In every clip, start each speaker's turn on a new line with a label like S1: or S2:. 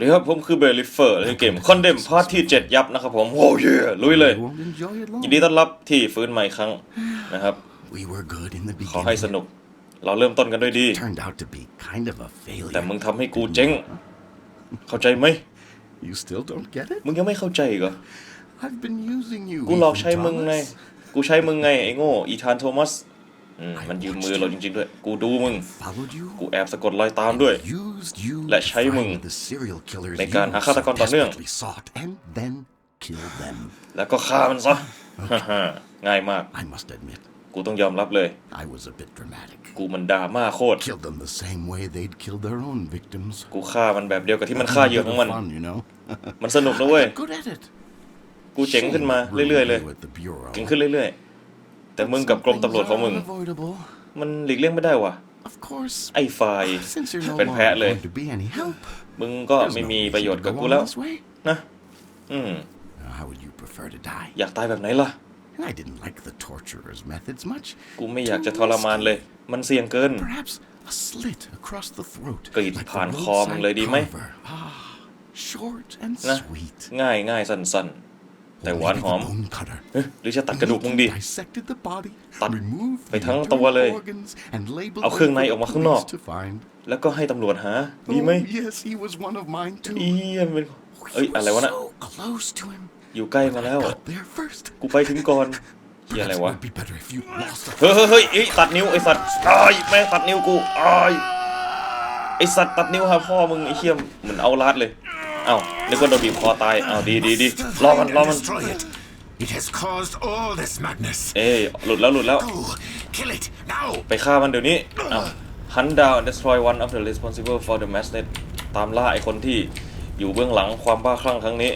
S1: วัสดีครับ ผมคือเบลลิเฟอร์ในเกมคอนเดมพาร์ทที่ 7 ยับนะครับผมโอ้ยลุยเลย
S2: You won't enjoy it long.
S1: ยินดีต้อนรับที่ฟื้นใหม่อีกครั้งนะครับ
S2: We were good in the
S1: ขอให้ส
S2: beginning.
S1: นุก เราเริ่มต้นกันด้วยดี
S2: Turned out to be kind of a
S1: แต่
S2: failure.
S1: มึงทำให้กูเจ๊ง เข้าใจไหม
S2: You still don't get it?
S1: มึงยังไม่เข้าใจอีกเหรอ
S2: I've been using you.
S1: กูหลอก
S2: Ethan
S1: ใช้มึงไง
S2: Thomas.
S1: กูใช้มึงไงไอ้โง่ อีธานโทมัส อืมมันยืมมือเราจริงๆด้วย กูดูมึง
S2: Followed you.
S1: กูแอบสะกดรอยตามด้วย
S2: Used you
S1: และ
S2: to
S1: ใช้มึง
S2: find the serial killers
S1: ในการ
S2: you
S1: หาฆาตกรต่อเนื่อง
S2: desperately sought and then kill them.
S1: แล้วก็ฆ่ามันซะง่ายมาก
S2: I must admit,
S1: กูต้องยอมรับเลย
S2: I was a bit dramatic.
S1: กูมันดราม่าโคตร
S2: Killed them the same way they'd killed their own victims.
S1: กูฆ่ามันแบบเดียวกับที่มันฆ่าเหยื่อของมัน
S2: Fun, you know.
S1: มันสนุกนะเว้ย
S2: Good at it.
S1: กูเจ๋งขึ้นมาเรื่อยๆเลย
S2: Review at the bureau.
S1: เก่งขึ้นเรื่อยๆ แต่มึงกับกรมตำรวจของมึง
S2: Some things are unavoidable.
S1: มันหลีกเลี่ยงไม่ได้ว่ะ
S2: Of course.
S1: ไอ้ฝ่าย
S2: Since you're no
S1: เป็น
S2: longer
S1: แพ้เลย
S2: going to be any help,
S1: มึงก็
S2: there's
S1: ไม่
S2: no
S1: มี
S2: reason
S1: ประโยชน์
S2: to
S1: กับ
S2: go
S1: กู
S2: on
S1: แล้ว
S2: this way.
S1: นะ อืม
S2: Now, How would you prefer to die?
S1: อยากตายแบบไหนล่ะ
S2: I didn't like the torturer's methods much.
S1: กูไม่อยากจะทรมานเลย มันเสี่ยงเกิน
S2: Perhaps a slit across the throat.
S1: กรีด
S2: like the
S1: ผ่านคอมึง
S2: roadside
S1: เลยดีไหม
S2: carver. Ah, short and
S1: นะ
S2: sweet.
S1: ง่ายง่ายสั้นๆ แต่หวาน
S2: Maybe
S1: หอม
S2: the bone cutter.
S1: เอ๊ะหรือจะตัดกระดูกมึงดี
S2: Dissected the body,
S1: ตัด
S2: removed
S1: ไป
S2: the
S1: ทั้ง
S2: internal
S1: ตัวเลย
S2: organs, and labeled
S1: เอาเครื่อง
S2: them
S1: ใน
S2: for
S1: ออก
S2: the
S1: มาข้างนอก
S2: police to find.
S1: แล้วก็ให้ตำรวจหา ดีไหม
S2: Oh, yes, he was one of mine too.
S1: อีมันเป็น
S2: We
S1: เอ้ย
S2: were
S1: อะไรวะน่ะ
S2: so close to him.
S1: อยู่ใกล้มาแล้ว
S2: Got there first.
S1: กูไปถึงก่อนเฮียอะไร
S2: Perhaps it
S1: วะ
S2: would be better if you lost a
S1: เฮ้ยเฮ้ยเฮ้ยเอ้ยตัดนิ้วไอ้สัตว์อ้ายแม่งตัดนิ้วกูอ้ายไอ้สัตว์ตัดนิ้วหาพ่อมึงไอ้เหี้ยเหมือนเอาลาดเลยเอ้านึกว่าโดนบีบคอตายเอ้าดีดีดีรอมันรอมัน
S3: Destroy it. It has caused all this madness.
S1: เอ้ยหลุดแล้วหลุดแล้ว
S3: Go, kill it now.
S1: ไปฆ่ามันเดี๋ยวนี้เอ้า hunt down and destroy one of the responsible for the madness ตามล่าไอ้คนที่อยู่เบื้องหลังความบ้าคลั่งครั้งนี้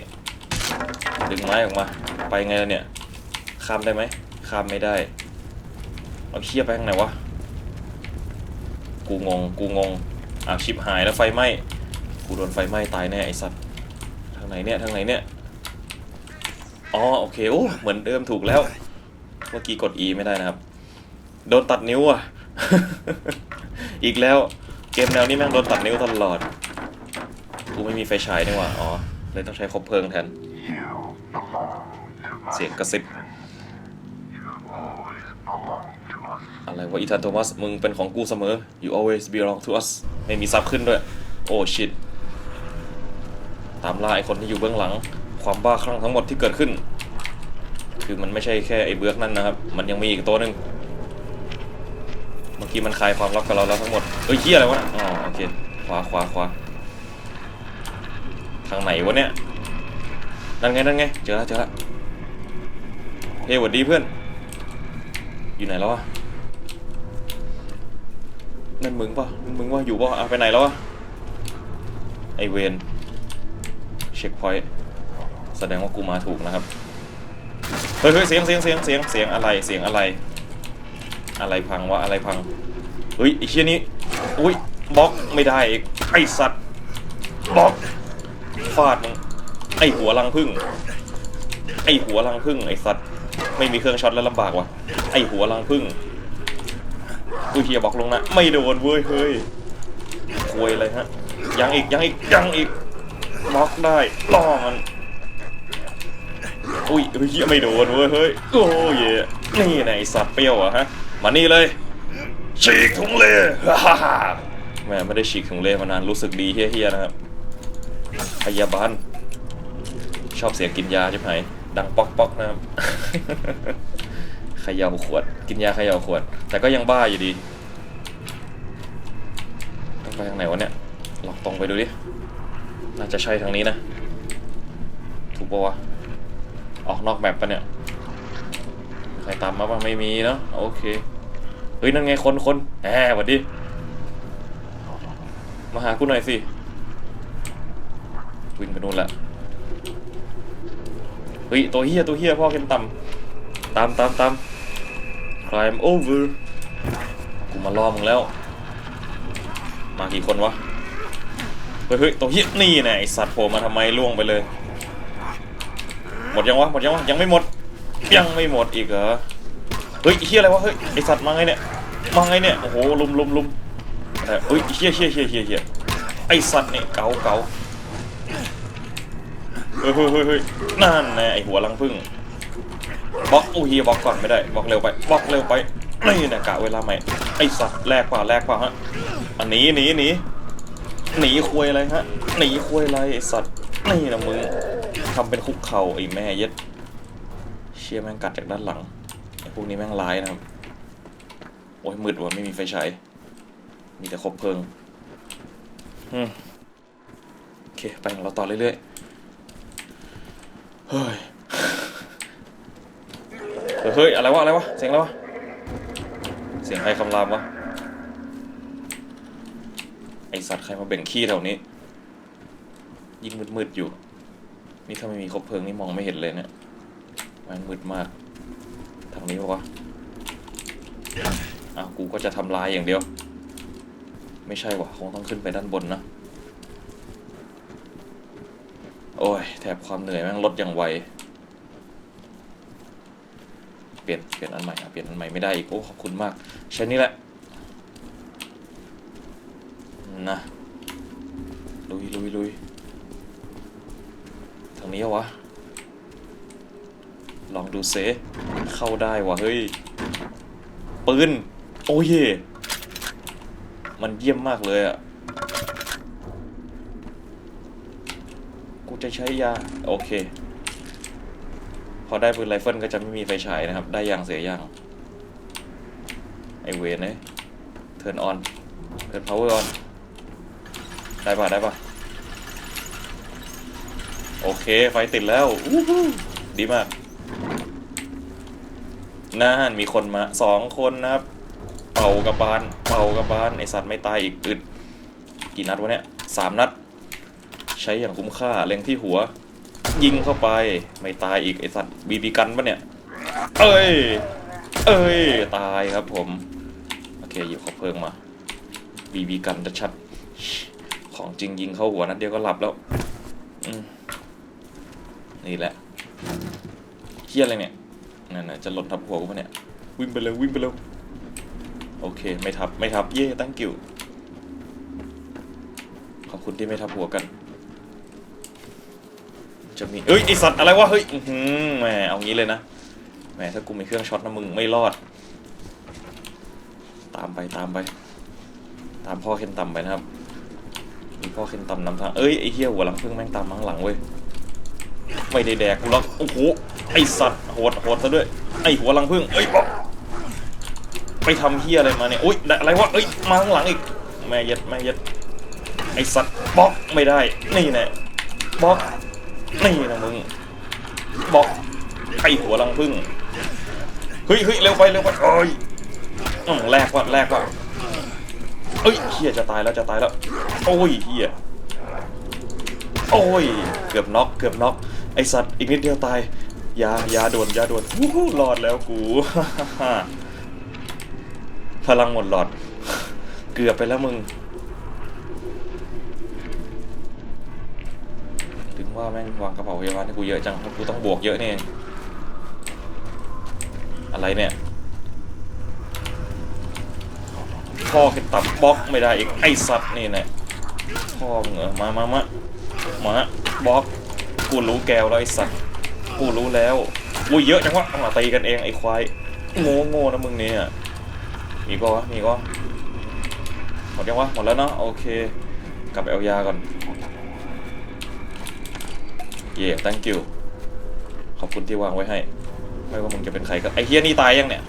S1: ดึงไม้ออกมา ไปไงล่ะเนี่ยข้ามได้ไหมข้ามไม่ได้ เอาเชี่ยไปทางไหนวะ กูงง กูงง อ่าวชิบหายแล้วไฟไหม้ กูโดนไฟไหม้ตายแน่ไอ้สัตว์ทางไหนเนี่ยทางไหนเนี่ยอ๋อโอเคโอ้เหมือนเดิมถูกแล้ว เมื่อกี้กด E ไม่ได้นะครับ โดนตัดนิ้วอะ อีกแล้วเกมแนวนี้แม่งโดนตัดนิ้วตลอดกูไม่มีไฟฉายนี่หว่าอ๋อเลยต้องใช้คบเพลิงแทน เสียงกระซิบอะไรวะอีธานโทมัสมึงเป็นของกูเสมอ you always belong to us ไม่มีซับขึ้นด้วย โอ้ชิต ตามล่าไอคนที่อยู่เบื้องหลัง ความบ้าคลั่งทั้งหมดที่เกิดขึ้น คือมันไม่ใช่แค่ไอ้เบือกนั่นนะครับ มันยังมีอีกตัวหนึ่งเมื่อกี้มันคลายความลับกับเราแล้วทั้งหมดเอ้ยเฮียอะไรวะอ๋อโอเคขวาขวาขวาทางไหนวะเนี่ยนั่นไงนั่นไงเจอแล้วเจอแล้วเฮ้ยหวัดดีเพื่อน อยู่ไหนแล้ววะนั่นมึงปะนั่นมึงว่าอยู่ปะไปไหนแล้ววะไอเวน ช็คพอยต์แสดงว่ากูมาถูกนะครับ เฮ้ยเฮ้ยเสียงเสียงเสียงเสียงเสียงอะไรเสียงอะไร อะไรพังวะอะไรพัง เฮ้ยไอ้เชี่ยนี้อุ้ยบล็อกไม่ได้อีกไอ้สัตว์บล็อกฟาดมึงไอ้หัวรังพึ่ง ไอ้หัวรังพึ่งไอ้สัตว์ไม่มีเครื่องช็อตแล้วลำบากว่ะไอ้หัวรังพึ่งอุ้ยเฮียบล็อกลงนะไม่โดนเว้ยเฮ้ยควยเลยฮะยังอีกยังอีกยังอีก ล็อกได้ล่อมันอุ้ยเฮ้ยไม่โดนเว้ยเฮ้ยโอ้ยนี่ไหนสัตว์เปรี้ยวอะฮะมานี่เลยฉีกถุงเลฮ่าฮ่าแม่ไม่ได้ฉีกถุงเลมานานรู้สึกดีเฮี้ยๆนะครับพยาบาลชอบเสียงกินยาใช่ไหมดังป๊อกป๊อกนะครับขย่าขวด กินยาขย่าขวด แต่ก็ยังบ้าอยู่ดีต้องไปทางไหนวะเนี่ยลองตรงไปดูดิ น่าจะใช่ทางนี้นะ ถูกปะวะ ออกนอกแมปปะเนี่ย ใครตามมาบ้างไม่มีเนาะโอเค เฮ้ย นั่นไงคนคนแหมสวัสดี มาหากูหน่อยสิ วิ่งไปนู่นละ เฮ้ย ตัวเฮียตัวเฮียพ่อเข็มต่ำตามตามตาม climb over กูมาล่อมึงแล้ว มากี่คนวะ เฮ้ยตัวเฮียนี่น่ไอสัตว์โผล่มาทำไมล่วงไปเลย หมดยังวะหมดยังวะยังไม่หมด ยังไม่หมดอีกเหรอเฮ้ยเฮียอะไรวะเฮ้ยไอสัตว์มาไงเนี่ยมาไงเนี่ยโอ้โหลุมลุมลุมเออเฮ้ยเฮียเฮียเฮียเฮียเฮียไอสัตว์เนี่ยเก๋าเก๋าเฮ้ยเฮ้ยเฮ้ยนั่นแน่ไอหัวรังพึ่งบล็อกโอ้ยบล็อกก่อนไม่ได้บล็อกเร็วไปบล็อกเร็วไปนี่นะกะเวลาใหม่ไอสัตว์แรกกว่าแรกกว่าฮะอันนี้หนีหนี หนีคุยอะไรฮะ หนีคุยอะไรไอสัตว์ นี่นะมึงทำเป็นคุกเข่าไอแม่เย็ด เชี่ยแม่งกัดจากด้านหลังไอพวกนี้แม่งร้ายนะครับ โอ้ยมืดว่ะไม่มีไฟฉาย มีแต่คบเพลิงอืมโอเค ไปของเราต่อเรื่อยๆ เฮ้ย เฮ้ย อะไรวะ อะไรวะ เสียงอะไรวะ เสียงใครคำรามวะ อสัตว์ใครมาเบ่งขี้แถวนี้ ยิ่งมืดๆอยู่ นี่ถ้าไม่มีคบเพลิงนี่มองไม่เห็นเลยเนี่ยมันมืดมากทางนี้ปะวะอ้าวกูก็จะทำลายอย่างเดียว ไม่ใช่วะคงต้องขึ้นไปด้านบนนะ โอ้ย แถบความเหนื่อยแม่งลดอย่างไว เปลี่ยน เปลี่ยนอันใหม่อะเปลี่ยนอันใหม่ไม่ได้อีก โอ้ ขอบคุณมาก ใช้นี่แหละ นะลุยลุยลุยทางนี้วะ ลองดูเซเข้าได้วะเฮ้ย ปืน โอ้ยมันเยี่ยมมากเลยอะกูจะใช้ยา โอเค พอได้ปืนไรเฟิลก็จะไม่มีไฟฉายนะครับ ได้อย่างเสียอย่าง ไอเวนเนี่ยเทิร์นออนเทิร์นพาวเวอร์ออน ได้ป่ะได้ป่ะโอเค ไฟติดแล้วอู้หูดีมากนั่นมีคนมาสองคนนะครับ เป่ากระบาลเป่ากระบาลไอสัตว์ไม่ตายอีกอึดกี่นัดวะเนี่ยสามนัด ใช้อย่างคุ้มค่าเล็งที่หัว ยิงเข้าไปไม่ตายอีกไอสัตว์บีบีกันปะเนี่ย เอ้ย เอ้ย ตายครับผม โอเคหยิบขอเพลิงมาบีบีกันจะชัด ของจริงยิงเข้าหัวนัดเดียวก็หลับแล้วนี่แหละเฮียอะไรเนี่ยนั่นน่ะจะหล่นทับหัวกูปะเนี่ยวิ่งไปเร็ววิ่งไปเร็วโอเค ไม่ทับไม่ทับเย่ตั้งกิวขอบคุณที่ไม่ทับหัวกัน จะมีเอ้ยไอสัตว์อะไรวะเฮ้ยหือแหมเอางี้เลยนะแหมถ้ากูมีเครื่องช็อตนะมึงไม่รอด ตามไปตามไป ตามพ่อเคนต่ำไปนะครับ พ่อเคนต่ำนำทาง เอ้ยไอเหี้ยหัวหลังพึ่งแม่งตามมาข้างหลังเว้ย ไม่ได้แดกกูหรอกโอ้โห ไอสัตว์โหดโหดซะด้วย ไอหัวหลังพึ่งเอ้ยบอกไปทำเหี้ยอะไรมาเนี่ย อุ้ยได้อะไรวะเอ้ย มาข้างหลังอีก แม่เย็ดแม่เย็ด ไอสัตว์บล็อกไม่ได้ นี่แน่บล็อก นี่นะมึงบอก ไอหัวลังพึ่ง เฮ้ยเฮ้ยเร็วไปเร็วไปโอ้ยแลกว่ะแลกว่ะ เอ้ยเฮียจะตายแล้วจะตายแล้ว โอ้ยเฮียโอ้ย เกือบน็อกเกือบน็อกไอสัตว์อีกนิดเดียวตายยายาโดนยาโดนวู้ฮู้รอดแล้วกูพลังหมดหลอด เกือบไปแล้วมึง ถึงว่าแม่งวางกระเป๋าพยาบาลให้กูเยอะจังเพราะกูต้องบวกเยอะเนี่เองอะไรเนี่ย พ่อเข็นตับบล็อกไม่ได้อีกไอ้สัตว์นี่แหละพ่อมึงเหรอมามามามาบล็อกกูรู้แกวแล้วไอ้สัตว์กูรู้แล้วอุ้ยเยอะจังวะมาตีกันเองไอ้ควายโง่โง่นะมึงเนี่ยมีก็วะมีก็หมดยังวะหมดแล้วเนาะโอเคกลับไปเอายาก่อนเย่ thank you ขอบคุณที่วางไว้ให้ ไม่ว่ามึงจะเป็นใครก็ไอเฮียนี่ตายยังเนี่ย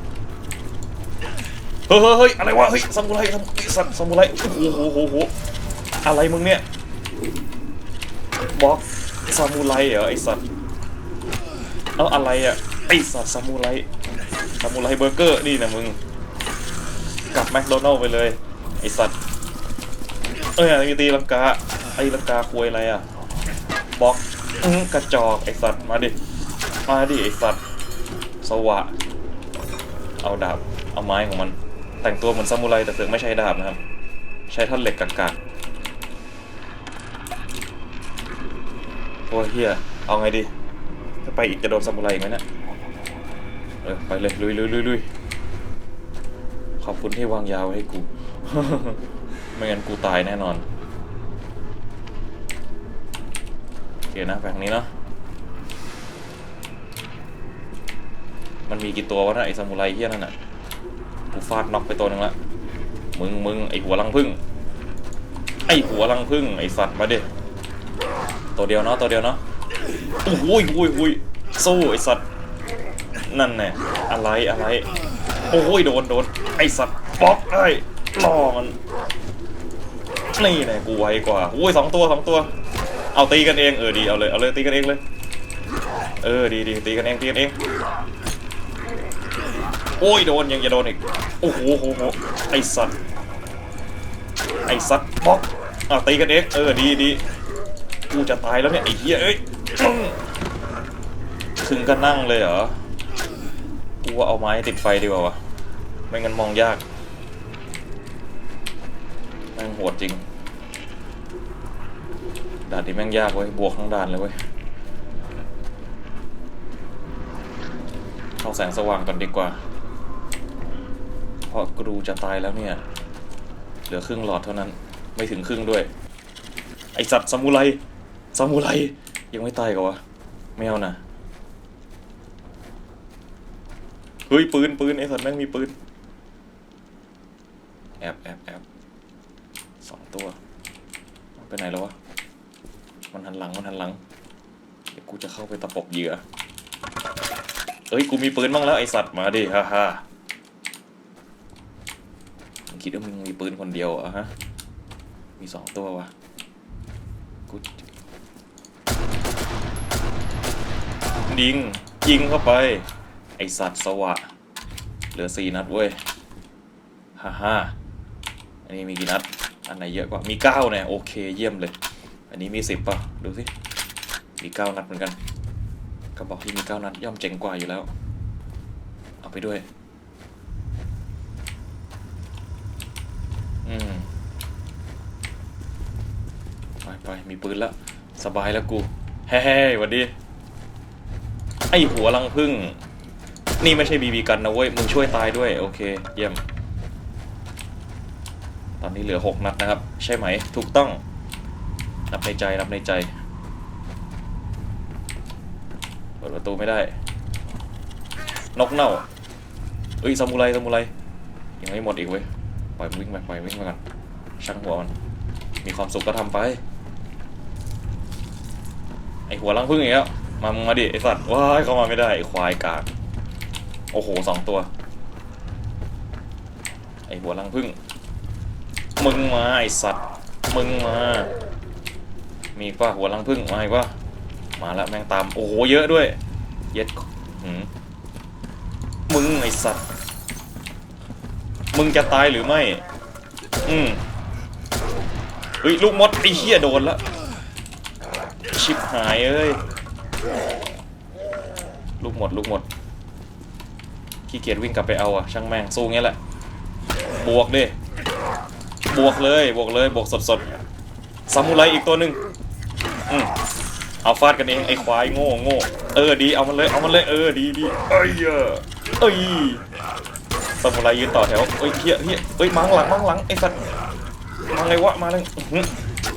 S1: เฮ้ยเฮ้ยเฮ้ยอะไรวะเฮ้ยซามูไรซามูไอสัตว์ซามูไรโอ้โหโหโหโหอะไรมึงเนี่ยบล็อกซามูไรเหรอไอสัตว์เอาอะไรอะไอสัตว์ซามูไรซามูไรเบอร์เกอร์นี่นะมึงกลับแมคโดนัลล์ไปเลยไอสัตว์เอ้ยมีตีลังกาไอลังกาคุยอะไรอะบล็อกกระจอกไอสัตว์มาดิมาดิไอสัตว์สวะเอาดาบเอาไม้ของมัน แต่งตัวเหมือนซามูไรแต่เสือไม่ใช้ดาบนะครับ ใช้ท่อนเหล็กกากๆโอ้เฮียเอาไงดีจะไปอีกจะโดนซามูไรอีกไหมนะเออไปเลยลุยลุขอบคุณที่วางยาวให้กู ไม่งั้นกูตายแน่นอนเดี๋ยวนะแปงนี้เนาะมันมีกี่ตัววะนะไอซามูไรเฮียนั่นน่ะ กูฟาดน็อกไปตัวหนึ่งละมึงมึงไอ้หัวลังพึ่ง ไอ้หัวลังพึ่งไอ้สัตว์มาดิตัวเดียวเนาะตัวเดียวเนาะโอ้โหยโอ้ยโอ้ยสู้ไอ้สัตว์นั่นแน่อะไรอะไรโอ้ยโดนโดนไอ้สัตว์บล็อกไอ้ล่อมันนี่แน่กูไวกว่าโอ้ยสองตัวสองตัว เอาตีกันเองเออดีเอาเลยเอาเลยตีกันเองเลย เออดีดีตีกันเองตีกันเอง โอ้ยโดนยังจะโดนอีก โอ้โหโหโหไอสัตว์ไอสัตว์บล็อกเอาตีกันเองเออดีดีกูจะตายแล้วเนี่ยไอ้เหี้ยเอ้ยถึงก็นั่งเลยเหรอ กูว่าเอาไม้ติดไฟดีกว่าวะไม่งั้นมองยากแม่งโหดจริงด่านนี้แม่งยากเว้ย บวกทั้งด่านเลยเว้ยเข้าแสงสว่างก่อนดีกว่า ราะกรูจะตายแล้วเนี่ย เหลือครึ่งหลอดเท่านั้น ไม่ถึงครึ่งด้วย ไอสัตว์ซามูไรซามูไรยังไม่ตายกวะไม่เอานะเฮ้ยปืนปืนไอสัตว์แม่งมีปืนแอบแอบแอบสองตัวมันไปไหนแล้ววะมันหันหลังมันหันหลังเดี๋ยวกูจะเข้าไปตะปบเหยื่อเอ้ยกูมีปืนบ้างแล้วไอสัตว์มาดิฮ่าฮ่ามึงคิดว่ามึงมีปืนคน เดียวเหรอะฮะ มีสองตัววะกูยิง ยิงเข้าไป ไอสัตว์สวะ เหลือสี่นัดเว้ย ฮ่าฮ่าอันนี้มีกี่นัด อันไหนเยอะกว่า มีเก้าเนี่ยโอเคเยี่ยมเลย อันนี้มีสิบป่ะ ดูสิ มีเก้านัดเหมือนกันกระบอกที่มีเก้านัดย่อมเจ๋งกว่าอยู่แล้ว เอาไปด้วย อืม ไปไป มีปืนแล้ว สบายแล้วกูเฮ้ยหวัดดี ไอหัวลังพึ่ง นี่ไม่ใช่บีบีกันนะเว้ย มึงช่วยตายด้วย โอเค เยี่ยม ตอนนี้เหลือหกนัดนะครับ ใช่ไหม ถูกต้อง นับในใจ นับในใจ เปิดประตูไม่ได้ นกเน่าเอ้ยซามูไรซามูไรยังไม่หมดอีกเว้ย ปล่อยวิ่งไป ปล่อยวิ่งไปก่อนช่างหัวมัน มีความสุขก็ทำไป ไอหัวลังพึ่งอย่างเงี้ยมามึงมาดิไอสัตว์ว้ายเข้ามาไม่ได้ไอควายกากโอ้โหสองตัว ไอหัวลังพึ่งมึงมาไอสัตว์มึงมา มีป่ะหัวลังพึ่งมาอีกป่ะมาแล้วแม่งตามโอ้โหเยอะด้วย เย็ดมึงไอสัตว์มึงจะตายหรือไม่ อืมเฮ้ยลูกมดไอเหี้ยโดนละ ชิบหายเอ้ย ลูกหมดลูกหมด ขี้เกียจวิ่งกลับไปเอาอะช่างแม่งสู้งี้แหละ บวกดิ บวกเลย บวกเลย บวกสดสดซามูไรอีกตัวหนึ่งอืมเอาฟาดกันเองไอ้ควายโง่โง่เออดีเอามันเลยเอามันเลยเออดีดีเอ้ยเอ้ยซามูไรยืนต่อแถวเอ้ยเฮียเฮียเอ้ยมังหลังมังหลังไอ้สัตว์มาไงวะมาเลย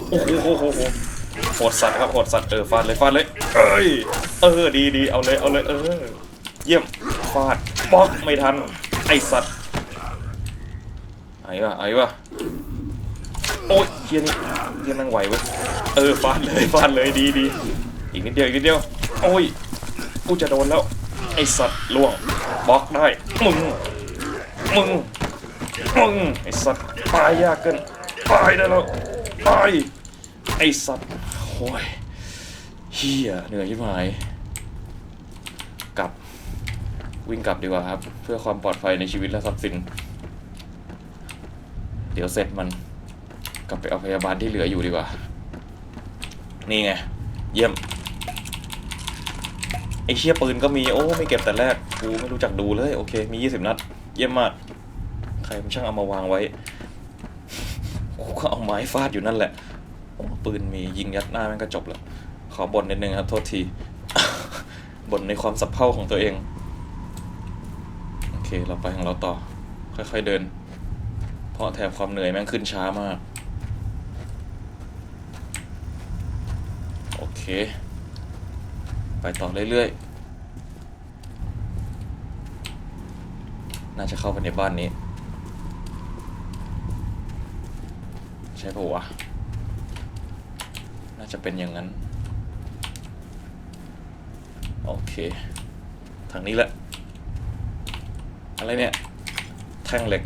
S1: โอ้โหโอ้โห โหดสัตว์ครับโหดสัตว์เออฟาดเลยฟาดเลยเอ้ยเออดีดีเอาเลยเอาเลยเออเยี่ยมฟาดบล็อกไม่ทันไอสัตว์ไอ้วะไอ้วะโอ้ยเฮียนี่เฮียนั่งไหวเว้ยเออฟาดเลยฟาดเลยดีดีอีกนิดเดียวอีกนิดเดียวโอ้ยกูจะโดนแล้วไอสัตว์ล่วงบล็อกได้มึงมึงมึงไอสัตว์ตายยากเกินตายได้แล้วตายไอสัตว์ โอ้ยเฮียเหนื่อยชิบหาย กลับ วิ่งกลับดีกว่าครับ เพื่อความปลอดภัยในชีวิตและทรัพย์สิน เดี๋ยวเสร็จมัน กลับไปเอาพยาบาลที่เหลืออยู่ดีกว่า นี่ไง เยี่ยม ไอเชี่ยปืนก็มี โอ้ ไม่เก็บแต่แรก กูไม่รู้จักดูเลย โอเค มี 20 นัด เยี่ยมมาก ใครมันช่างเอามาวางไว้ กูก็เอาไม้ฟาดอยู่นั่นแหละ ปืนมียิงยัดหน้าแม่งก็จบแล้วขอบ่นนิดนึงครับ โทษทีบ่นในความสับเพร่าของตัวเอง โอเค เราไปของเราต่อ ค่อยๆเดิน เพราะแถบความเหนื่อยแม่งขึ้นช้ามาก โอเค ไปต่อเรื่อยๆ น่าจะเข้าไปในบ้านนี้ ใช่ปะวะ จะเป็นอย่างนั้น โอเค ทางนี้แหละ อะไรเนี่ย แท่งเหล็ก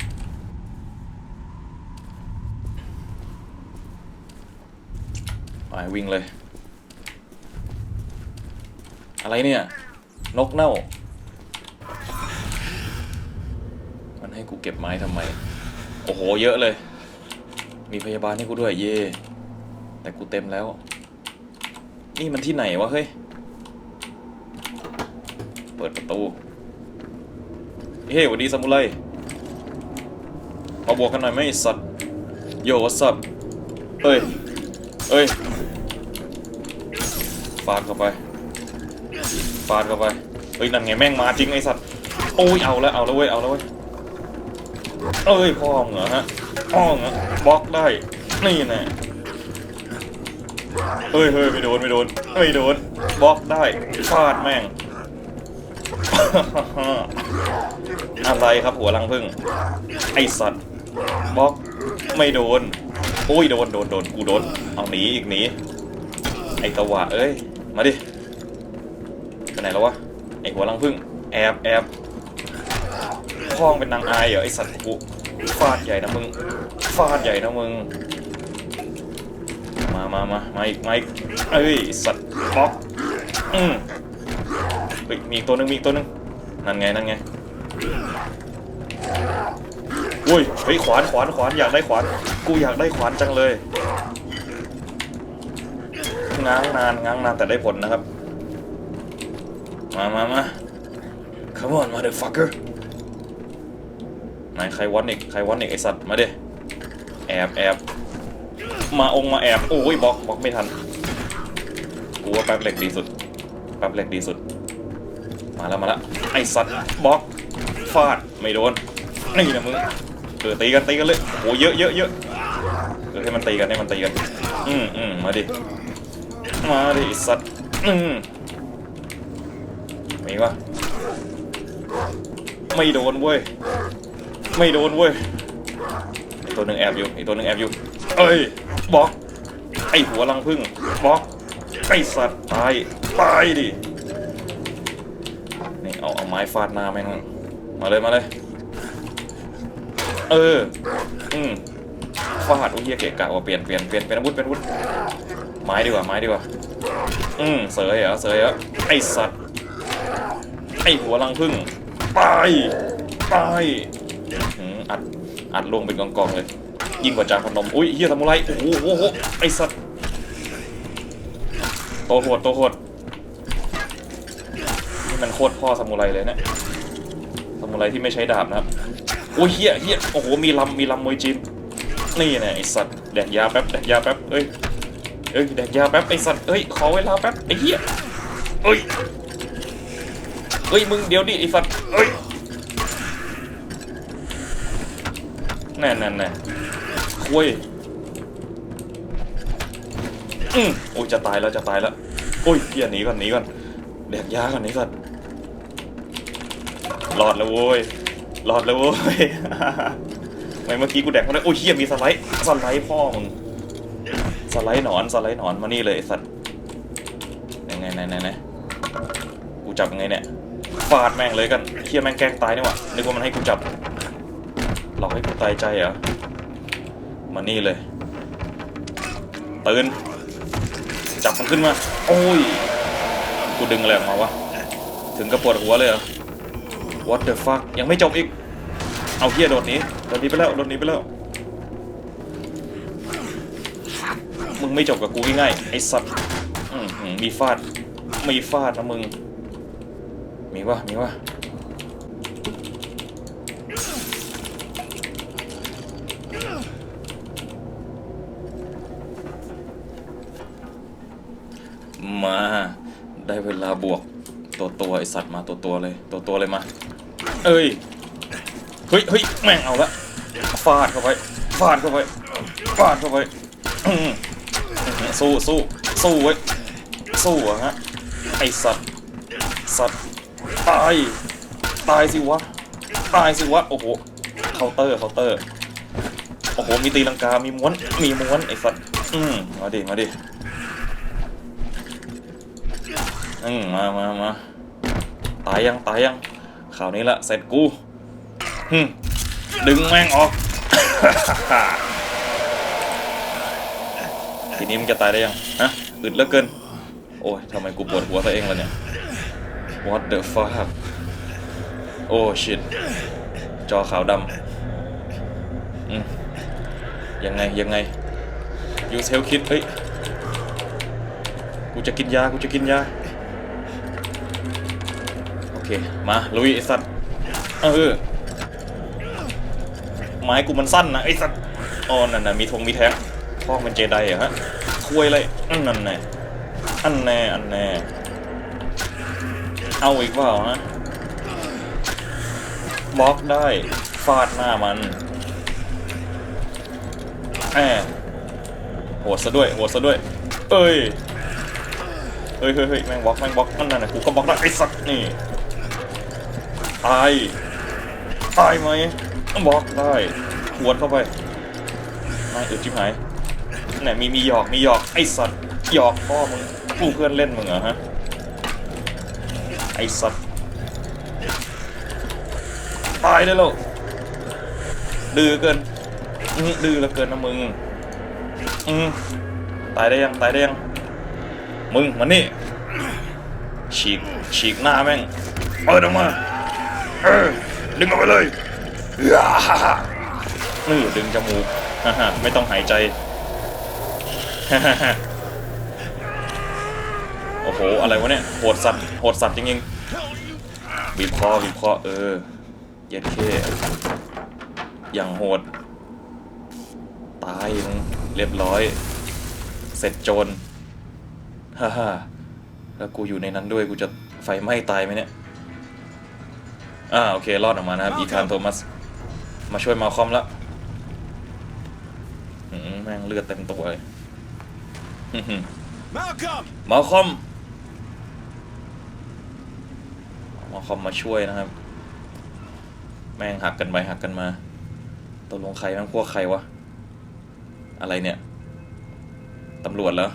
S1: ไปวิ่งเลย อะไรเนี่ย นกเน่า มันให้กูเก็บไม้ทำไม โอ้โห เยอะเลย มีพยาบาลให้กูด้วย เย่แต่กูเต็มแล้ว นี่มันที่ไหนวะเฮ้ย เปิดประตู เฮ้ยหวัสดีซามูไรมาบวกกันหน่อยไหมสัตว์โยวัสับเอ้ย เอ้ย ฟาดเข้าไป ฟาดเข้าไปเฮ้ยนั่นไงแม่งมาจริงไอสัตว์ โอ้ยเอาแล้วเอาแล้วเว้ยเอาแล้วเว้ย เอ้ยพ่องเหรอฮะพ่องเหรอบล็อกได้ นี่แน่ เฮ้ยเฮ้ยไม่โดนไม่โดนไม่โดนบล็อกได้ฟาดแม่ง อะไรครับหัวรังพึ่ง ไอสัตว์บล็อกไม่โดนโอ้ยโดนโดนโดนกูโดนเอาหนีอีกหนีไอตะวะเอ้ยมาดิไปไหนแล้ววะไอหัวรังพึ่งแอบแอบพ้องเป็นนางอายเหรอไอสัตว์กูฟาดใหญ่นะมึงฟาดใหญ่นะมึง มามามามาอีกมาอีกเอ้ยสัตว์บล็อกอืมเฮ้ยมีอีกตัวหนึงมีอีกตัวหนึงนั่นไงนั่นไงอุ้ยเฮ้ยขวานขวานขวานอยากได้ขวานกูอยากได้ขวานจังเลยง้างนานง้างนานแต่ได้ผลนะครับ มามามา come on motherfucker ไหนใครวันอีกใครวันอีกไอสัตว์มาเดิแอบแอบ มาองมาแอบโอ้ยบล็อกบล็อกไม่ทันกูว่าแป๊บเหล็กดีสุดแป๊บเหล็กดีสุด มาแล้วมาแล้วไอสัตว์บล็อกฟาดไม่โดนนี่นะมึงเออตีกันตีกันเลยโอ้เยอะเยอะเยอะเออให้มันตีกันให้มันตีกันอืมอืมมาดิมาดิสัตว์อืมมีปะไม่โดนเว้ยไม่โดนเว้ย ตัวหนึ่งแอบอยู่อีกตัวหนึ่งแอบอยู่ เอ้ยบล็อก ไอหัวรังพึ่งบล็อกไอสัตว์ตายตายดินี่เอาเอาไม้ฟาดหน้าแม่งมาเลยมาเลย เออ อืมฟาดอุ้ยเหี้ยเกะกะว่าเปลี่ยนเปลี่ยนเปลี่ยนเป็นอาวุธเป็นอาวุธไม้ดีกว่าไม้ดีกว่า อืมเสยเหรอเสยเหรอไอสัตว์ไอหัวรังพึ่งตายตายหืมอัด อัดลงเป็นกองๆเลย ยิ่งกว่าจานพนม อุ้ยเฮียทำอะไรโอ้โหโอ้โหไอสัตว์โตโหดโตโหดนี่มันโคตรพ่อซามูไรเลยเนะซามูไรที่ไม่ใช้ดาบนะครับโอ้ยเฮียเฮียโอ้โหมีลำมีลำมวยจีนนี่แน่ไอสัตว์แดกยาแป๊บแดกยาแป๊บเอ้ยเอ้ยแดกยาแป๊บไอสัตว์เอ้ยขอเวลาแป๊บไอ้เหี้ยเอ้ยเอ้ยมึงเดี๋ยวดิไอสัตว์เอ้ย แน่แน่แน่คุยอืมโอ้ยจะตายแล้วจะตายแล้วโอ้ยเหี้ยหนีก่อนหนีก่อนแดกยาก่อนหนีก่อนรอดแล้วโว้ยรอดแล้วโว้ยไม่เมื่อกี้กูแดกมาได้โอ้ยเหี้ยมีสไลด์สไลด์พ่อมึงสไลด์หนอนสไลด์หนอนมานี่เลยสัตว์ยังไงไหนไหนไหนกูจับยังไงเนี่ยฟาดแม่งเลยกันเฮียแม่งแกล้งตายนี่หว่านึกว่ามันให้กูจับ หลอกให้กูตายใจเหรอ มานี่เลย ตื่น จับมันขึ้นมา โอ้ย กูดึงอะไรออกมาวะ ถึงกระปวดหัวเลยเหรอ what the fuck ยังไม่จบอีก เอาเฮียโดดนี้โดดนี้ไปแล้ว โดดนี้ไปแล้ว มึงไม่จบกับกูง่ายๆไอ้สัตว์มีฟาด มีฟาดนะมึง มีวะมีวะมา ได้เวลา บวก ตัวตัวไอสัตว์มาตัวตัวเลย ตัวตัวเลยมา เอ้ย เฮ้ยเฮ้ยแม่งเอาละ ฟาดเข้าไป ฟาดเข้าไป ฟาดเข้าไป สู้สู้สู้เว้ย สู้อะฮะ ไอสัตว์ สัตว์ ตาย ตายสิวะ ตายสิวะ โอ้โห เคาน์เตอร์ เคาน์เตอร์ โอ้โห มีตีลังกา มีม้วน มีม้วน ไอสัตว์ อืมมาดิ มาดิ อืมมามามาตายยังตายยังข่าวนี้ละเสร็จกูหึดึงแม่งออก ทีนี้มึงจะตายได้ยังฮะอึดเหลือเกิน โอ้ยทำไมกูปวดหัวตัวเองล่ะเนี่ย What the fuck โอ้ shit จอขาวดำยังไงยังไงยูเซลคิดเฮ้ย กูจะกินยา กูจะกินยา มาลุยไอ้สัตว์เออไม้กูมันสั้นนะไอ้สัตว์อ๋อนั่นน่ะมีธงมีแท็กพ่อมันเจไดเหรอฮะคุยเลยอันนั่นแน่อันแน่อันแน่เอาอีกเปล่าฮะบล็อกได้ฟาดหน้ามันแอบโหดซะด้วยโหดซะด้วย เอ้ยเฮ้ยเฮ้ยเฮ้ยแม่งบล็อกแม่งบล็อกนั่นน่ะกูก็บล็อกได้ไอ้สัตว์นี่ ตาย ตายไหมบล็อกได้หวนเข้าไปไม่อึดชิบหายไหนมีมีหยอกมีหยอกไอ้สัตว์หยอกพ่อมึงกูเพื่อนเล่นมึงเหรอฮะไอ้สัตว์ตายได้แล้วดื้อเกินดื้อเหลือเกินนะมึงอืมตายได้ยังตายได้ยังมึงมานี่ฉีกฉีกหน้าแม่งเปิดออกมา เออดึงออกไปเลยนี่ดึงจมูกฮ่าไม่ต้องหายใจโอ้โห อะไรวะเนี่ย โหดสัตว์ โหดสัตว์จริงๆบีบคอบีบคอเออ เย็ดเคอย่างโหด ตายมึงเรียบร้อย เสร็จโจร ฮ่าฮ่าแล้วกูอยู่ในนั้นด้วย กูจะไฟไหม้ตายไหมเนี่ย อ่าโอเค รอดออกมานะครับอีธานโทมัส มาช่วยมาคอมละอืมแม่งเลือดเต็มตัวเลย
S2: Malcolm!
S1: มาคอมมาคอมมาช่วยนะครับ แม่งหักกันไปหักกันมาตกลงใครแม่งพวกใครวะ อะไรเนี่ย ตำรวจเหรอ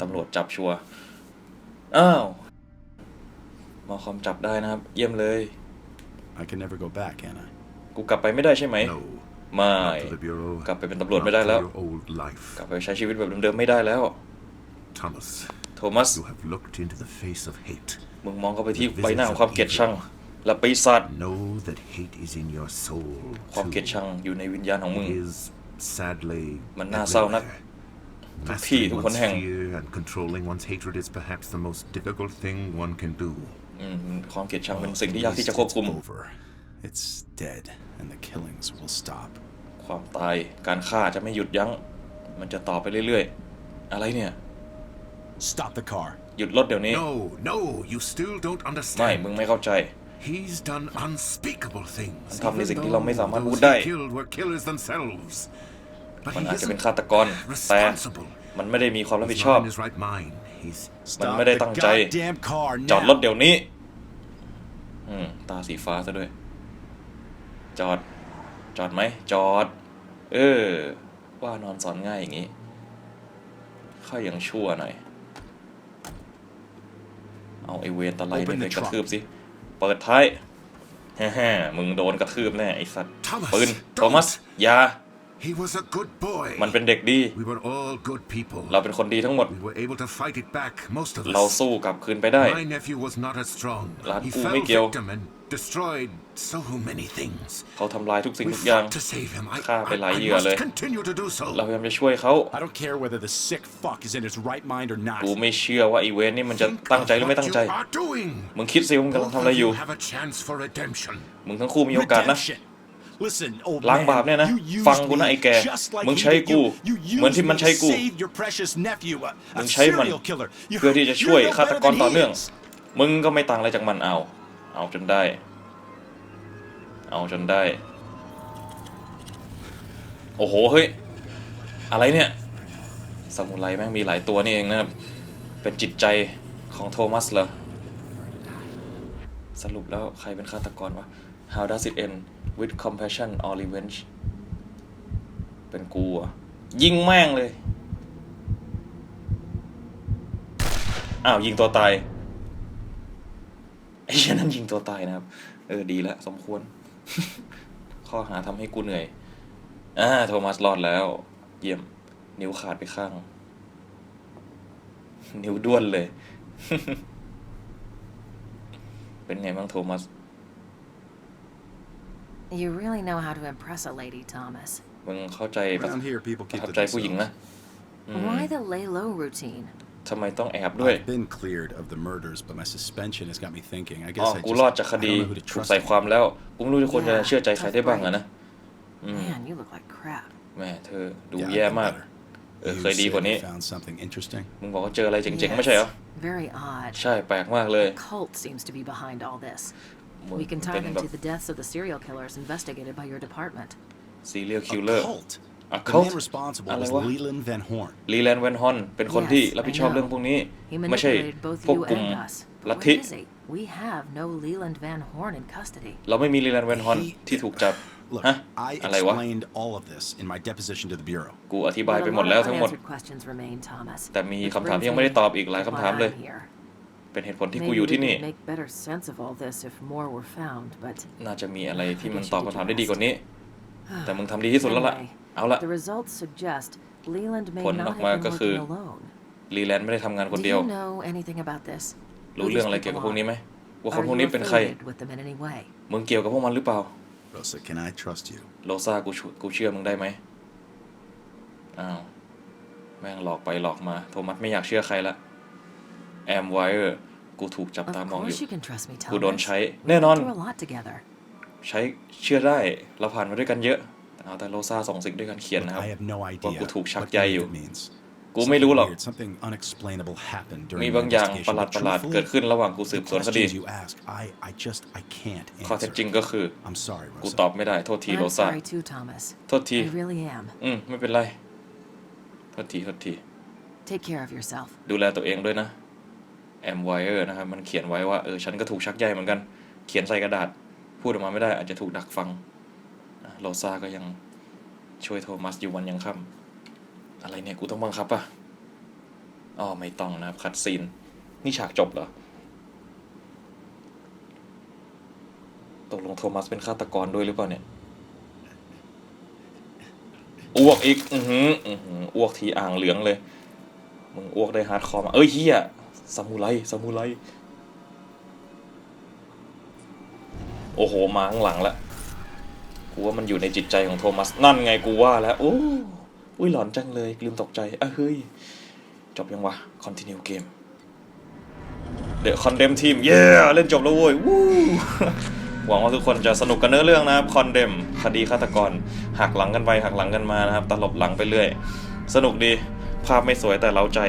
S1: ตำรวจจับชัวร์อ้าว มาคอมจับได้นะครับ เยี่ยมเลย
S4: I can never go back, can I?
S1: กูกลับไปไม่ได้ใช่ไหม
S3: No.
S1: ไม่
S3: Not to the Bureau.
S1: กลับไปเป็นตำรวจ
S3: not
S1: ไม่ได้
S3: for
S1: แล้ว
S3: your old life.
S1: กลับไปใช้ชีวิตแบบเดิมๆไม่ได้แล้ว
S3: Thomas,
S1: โทมัส
S3: you have looked into the face of hate.
S1: มึงมองเข้าไปที่ใบหน้าของความเกลียดชัง และปีศาจ
S3: Know that hate is in your soul.
S1: ความ
S3: too.
S1: เกลียดชังอยู่ในวิญญาณของมึง
S3: It is sadly
S1: มันน่าเศร้านัก
S3: everywhere.
S1: ทุกที่
S3: Mastering
S1: ทุกคน
S3: one's
S1: แห่ง
S3: fear and controlling one's hatred is perhaps the most difficult thing one can do.
S1: ความเกลียดชังเป็นสิ่งที่ยากที่จะควบคุม
S4: It's dead and the killings will stop
S1: ความตายการฆ่าจะไม่หยุดยั้ง มันจะต่อไปเรื่อยๆ อะไรเนี่ย
S4: Stop the car
S1: หยุดรถเดี๋ยวนี้
S3: No no you still don't understand
S1: ไม่ มึงไม่เข้าใจ
S3: He's done unspeakable things
S1: ทำในสิ่งที่เราไม่สามารถพูดได้ มันอาจจะเป็นฆาตกร แต่ มันไม่ได้มีความรับผิดชอบ
S3: not in his right mind. He's
S1: มัน
S4: Stop
S1: ไม่ได้
S4: the
S1: ตั้งใจ
S4: goddamn car
S1: จอด
S4: now.
S1: รถเดี๋ยวนี้ อืม ตาสีฟ้าซะด้วย จอด จอดไหม จอด เออ ว่านอนสอนง่ายอย่างนี้ค่อยยังชั่วหน่อย เอาไอเวนตะไลเนี่ย
S4: Open
S1: ไป
S4: the
S1: กระ
S4: trunk
S1: ทืบสิ เปิดท้ายแฮ่ๆมึงโดนกระทืบแน่ไอสัตว์
S3: Thomas
S1: ปืน
S3: don't
S1: โทมัสอยา
S3: he was a good boy.
S1: มันเป็นเด็กดี
S3: We were all good people.
S1: เราเป็นคนดีทั้งหมด
S3: We were able to fight it back, most of
S1: เรา
S3: us.
S1: สู้กลับคืนไปได้
S3: My nephew was not as strong.
S1: Lad,
S3: He
S1: u
S3: fell
S1: ไม่เกี่ยว
S3: victim and destroyed so many things.
S1: เขาทำลายทุกสิ่ง
S3: We
S1: ทุกอย่าง
S3: fought to save him. I,
S1: ฆ่าไปหลาย
S3: I,
S1: เห
S3: I
S1: ยื่อเลย
S3: must continue to do
S1: เรา
S3: so.
S1: พยายามจะช่วยเขา
S4: I don't care whether the sick fuck is in his right mind or not.
S1: กูไม่เชื่อว่าไอีเวนนี่มันจะ
S3: Think
S1: ตั้งใจ
S3: of
S1: หรือไม่
S3: what
S1: ตั้งใจ
S3: you are doing.
S1: มึงคิดสิว่ามึงกำลัง
S3: Both
S1: ทำอะไร
S3: of
S1: อยู่
S3: you have a chance for redemption.
S1: มึงทั้งคู่มีโอกาสนะ
S4: Redemption. Listen, old
S1: ล้าง
S4: man,
S1: บาปเนี่ยนะ
S4: you used
S1: ฟังกูนะ
S4: me
S1: ไอ้แก่
S4: just like
S1: มึง
S4: he
S1: ใช้
S4: did
S1: กู
S4: you. You
S1: เหมือน
S4: used
S1: ที่มัน
S4: me
S1: ใช้
S4: to
S1: กู
S4: save your precious nephew, a,
S1: มึ
S4: a
S1: งใช้มัน
S4: serial killer. You-
S1: เพื่อที่จะช่วย
S4: you're no
S1: ฆาต
S4: better
S1: กร
S4: than
S1: ต่อ
S4: he
S1: เนื่อง
S4: is.
S1: มึงก็ไม่ต่างอะไรจากมันเอา เอาจนได้ เอาจนได้ โอ้โห เฮ้ย อะไรเนี่ยซามูไรแม่งมีหลายตัวนี่เองนะครับ เป็นจิตใจของโทมัสเหรอ สรุปแล้วใครเป็นฆาตกรวะ How does it end with compassion or revenge เป็นกูอะยิงแม่งเลย อ้าว ยิงตัวตาย ไอ้เช่นนั้นยิงตัวตายนะครับ เออ ดีแล้วสมควร ข้อหาทำให้กูเหนื่อยอ่าโทมัสรอดแล้ว เยี่ยม นิ้วขาดไปข้าง นิ้วด้วนเลย เป็นไงบ้างโทมัส
S5: You really know how to impress a lady, Thomas.
S1: มึงเข้าใจประ
S4: Around here, people
S1: ประ
S4: keep
S1: ทับ
S4: to
S1: ใจผู้หญิงนะ
S4: themselves.
S1: อืม
S5: Why the lay low routine?
S1: ทำไมต้องแอบด้วย
S4: I've been cleared of the murders, but my suspension has got me thinking. I
S1: อ๋อ
S4: guess I
S1: กู
S4: just
S1: รอดจากค
S4: I
S1: ดี
S4: don't know who to
S1: ถูก
S4: trust.
S1: ใส่ความแล้ว กูไม่รู้จะควรจะ
S5: Yeah,
S1: เชื่อใจใครได้บ้างอะนะ
S5: Man, you look like crap.
S1: แม่เธอดู
S4: Yeah, I've
S1: แย่
S4: been
S1: มาก
S4: better.
S1: เออ
S4: You
S1: เคยดีกว่า
S4: said
S1: นี้
S4: you found something interesting.
S1: มึงบอกว่าเจออะไรเจ๋งๆ ไม่ใช่เหรอ
S5: Very odd.
S1: ใช่แปลกมากเลย
S5: A cult seems to be behind all this.
S1: มึง
S5: We can
S1: เป็
S5: tie
S1: น
S5: them
S1: แบบ
S5: to the deaths of the serial killers investigated by your department.
S1: serial
S4: A
S1: killer
S4: cult.
S1: A
S4: The
S1: cult?
S4: man responsible
S1: อะไร
S4: was
S1: วะ
S4: Leland Van Horn.
S1: ลีแลนด์แวนฮอนเป็นคนที่
S5: Yes,
S1: รับผิดชอบ
S5: I know.
S1: เรื่องพวกนี้
S5: He
S1: ไม่ใช่
S5: manipulated both
S1: พวก
S5: you
S1: กลุ่ม
S5: and us.
S1: ลั
S5: But
S1: ทธิ
S5: where is he? We have no Leland Van Horn in custody.
S1: เราไม่มีลีแลนด์แวนฮอน
S4: He-
S1: ที่ถูกจับ
S4: Look,
S1: ฮะ
S4: I
S1: อะไรวะ
S4: explained all of this in my deposition to the bureau.
S1: กูอธิบาย
S5: But
S1: ไป
S5: a
S1: หมด
S5: lot
S1: แล้ว
S5: of
S1: ทั้งหมด
S5: unanswered questions remain, Thomas.
S1: แต่มี
S5: Which
S1: คำถาม
S5: brings
S1: ที่ยังไม่ได้ตอบ
S5: me
S1: อีกหลาย
S5: to
S1: คำ
S5: why
S1: ถามเลย
S5: I'm here.
S1: เป็นเหตุผลที่กู
S5: Maybe
S1: อยู่
S5: we
S1: ที่นี่
S5: could make better sense of all this if more were found, but
S1: น่าจะมีอะไรที่มัน
S5: I guess
S1: ตอบ
S5: you did
S1: คำถาม
S5: your
S1: ได้ดี
S5: best.
S1: กว่านี้ แต่มึงทำดีที่สุดแล้วล่ะ
S5: Anyway,
S1: เอาละ
S5: the results suggest Leland may
S1: ผล
S5: not
S1: ออก
S5: have
S1: มา
S5: been
S1: ก็คือ
S5: working alone.
S1: ลีแลนด์ไม่ได้ทำงานคน
S5: Do
S1: เดียว
S5: you know anything about this?
S1: รู้
S5: Who
S1: เรื่อง
S5: these
S1: อะไรเกี่ยวกับพวกนี้
S5: people
S1: ไหม ว่า
S5: are?
S1: คน
S5: Are
S1: พวก
S5: you
S1: นี้เป็นใคร
S5: affiliated with them in any way?
S1: มึงเกี่ยวกับพวกมันหรือเปล่า
S4: Rosa, can I trust you?
S1: โลซากูชกูเชื่อมึงได้ไหมอ้าว แม่งหลอกไปหลอกมา โทมัสไม่อยากเชื่อใครละ แอมไวเออร์กูถูกจับ
S5: Of
S1: ตามองอยู่
S5: course you can trust me,
S1: กูโดน
S5: Thomas.
S1: ใช้แน่นอน
S5: Through a lot together.
S1: ใช้เชื่อได้เราผ่านมาด้วยกันเยอะ เอาแต่โลซาส่งสิ่งด้วยกันเขียน
S4: Look,
S1: นะครับ
S4: I have no
S1: ว่า
S4: idea
S1: กูถูกชัก
S4: what
S1: ใย
S4: any
S1: อ
S4: of
S1: ยู่
S4: it means.
S1: กูไม่รู้หรอก
S4: Something weird, something unexplainable happened
S1: มี
S4: during
S1: บาง
S4: the
S1: อย่างป
S4: investigation.
S1: ระหลาด
S4: but
S1: ประหลาด
S4: truthfully,
S1: เกิดขึ้นระหว่างกูสืบ
S4: the
S1: สวนคดี
S4: questions you ask, I, I just, I can't
S1: ข้อเท็จจริง
S4: answer.
S1: ก็คือ
S4: I'm sorry,
S1: กู
S4: Rosa.
S1: ตอบไม่ได้โทษที
S5: I'm
S1: โลซา
S5: sorry too, Thomas.
S1: โทษที
S5: I really am.
S1: อืมไม่เป็นไร โทษทีโทษที
S5: Take care of yourself.
S1: ดูแลตัวเองด้วยนะ แอมไวเออร์นะครับมันเขียนไว้ว่าเออฉันก็ถูกชักใยเหมือนกัน เขียนใส่กระดาษ พูดออกมาไม่ได้อาจจะถูกดักฟังโลซาก็ยังช่วยโทมัสอยู่วันยังค่ำอะไรเนี่ย กูต้องบังคับปะอ๋อไม่ต้องนะครับ คัดซีน นี่ฉากจบเหรอตกลงโทมัสเป็นฆาตกรด้วยหรือเปล่าเนี่ยอ้วกอีก อือหืออือหืออ้วกทีอ่างเหลืองเลย มึงอ้วกได้ฮาร์ดคอร์มาเอ้ยเฮีย ซามูไรซามูไรโอ้โห มาข้างหลังละกูว่ามันอยู่ในจิตใจของโทมัส นั่นไงกูว่าแล้ว โอ้อุ้ยหลอนจังเลย ลืมตกใจอะเฮ้ย จบยังวะ continue game The Condemn Team เย้เล่นจบแล้วเว้ย วู้หวังว่าทุกคนจะสนุกกับเนื้อเรื่องนะครับ Condemn คดีฆาตกร หักหลังกันไปหักหลังกันมานะครับ ตลบหลังไปเรื่อย สนุกดี ภาพไม่สวยแต่เล้าใจ